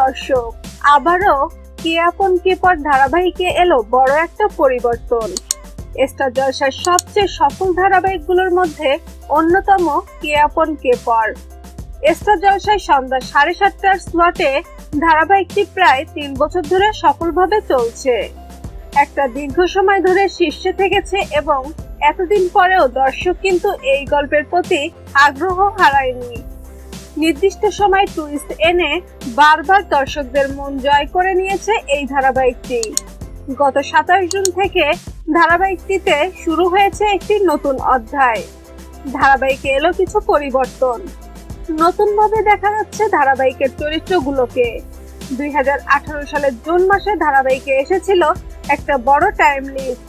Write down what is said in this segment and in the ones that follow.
দর্শক, আবারও কে আপন কে পর ধারাবাহিকে এলো বড় একটা পরিবর্তন। স্টার জলসার সবচেয়ে সফল ধারাবাহিকগুলোর মধ্যে অন্যতম কে আপন কে পর। স্টার জলসায় সন্ধ্যা সাড়ে সাতটার স্লটে ধারাবাহিকটি প্রায় তিন বছর ধরে সফলভাবে চলছে। একটা দীর্ঘ সময় ধরে শীর্ষে থেকেছে এবং এতদিন পরেও দর্শক কিন্তু এই গল্পের প্রতি আগ্রহ হারায়নি। নির্দিষ্ট সময় টুইস্ট এনে বারবার দর্শকদের মন জয় করে নিয়েছে এই ধারাবাহিকটি। গত সাতাশ জুন থেকে ধারাবাহিকটিতে শুরু হয়েছে একটি নতুন অধ্যায়। ধারাবাহিকে এলো কিছু পরিবর্তন। নতুনভাবে দেখা যাচ্ছে ধারাবাহিকের চরিত্রগুলোকে। দুই হাজার আঠারো সালের জুন মাসে ধারাবাহিকে এসেছিল একটা বড় টাইম লিস্ট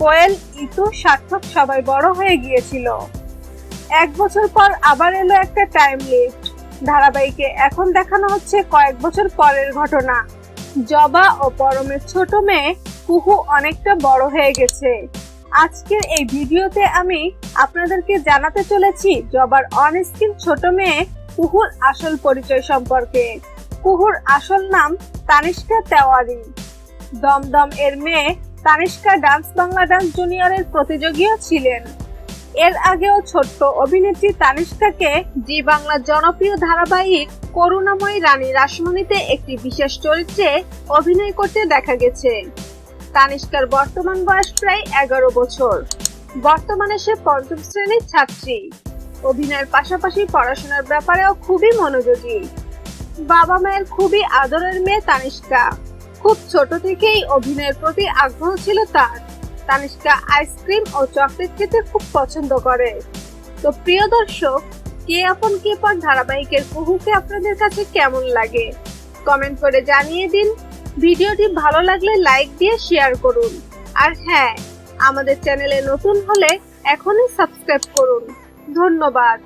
কোয়েল, ইতু, সার্থক সবাই বড় হয়ে গিয়েছিল। এক বছর পর আবার এলো একটা টাইম লিস্ট ধারাবাহিকে এখন দেখানো হচ্ছে কয়েক বছর পরের ঘটনা। জবা ও পরমের ছোট মেয়ে কুহু অনেকটা বড় হয়ে গেছে। আজকের এই ভিডিওতে আমি আপনাদেরকে জানাতে চলেছি জবার অন স্ক্রিন ছোট মেয়ে কুহুর আসল পরিচয় সম্পর্কে। কুহুর আসল নাম তানিষ্কা তেওয়ারি। দমদম এর মেয়ে তানিষ্কা ডান্স বাংলা ডান্স জুনিয়রের প্রতিযোগীও ছিলেন। এর আগেও ছোট্ট অভিনেত্রী তানিষ্কাকে জি বাংলা জনপ্রিয় ধারাবাহিক করুণাময়ী রানী রাসমণিতে একটি বিশেষ চরিত্রে অভিনয় করতে দেখা গেছে। তানিষ্কার বর্তমান বয়স প্রায় এগারো বছর। বর্তমানে সে পঞ্চম শ্রেণির ছাত্রী। অভিনয়ের পাশাপাশি পড়াশোনার ব্যাপারেও খুবই মনোযোগী। বাবা মায়ের খুবই আদরের মেয়ে তানিষ্কা। খুব ছোট থেকেই অভিনয়ের প্রতি আগ্রহ ছিল তার। তানিষ্কা আইসক্রিম ও চকলেট খেতে খুব পছন্দ করে। তো প্রিয় দর্শক, কে আপন কে পর ধারাবাহিকের কুহুকে আপনাদের কাছে কেমন লাগে? কমেন্ট করে জানিয়ে দিন। ভিডিওটি ভালো লাগলে লাইক দিয়ে শেয়ার করুন। আর হ্যাঁ আমাদের চ্যানেলে নতুন হলে এখনই সাবস্ক্রাইব করুন। ধন্যবাদ।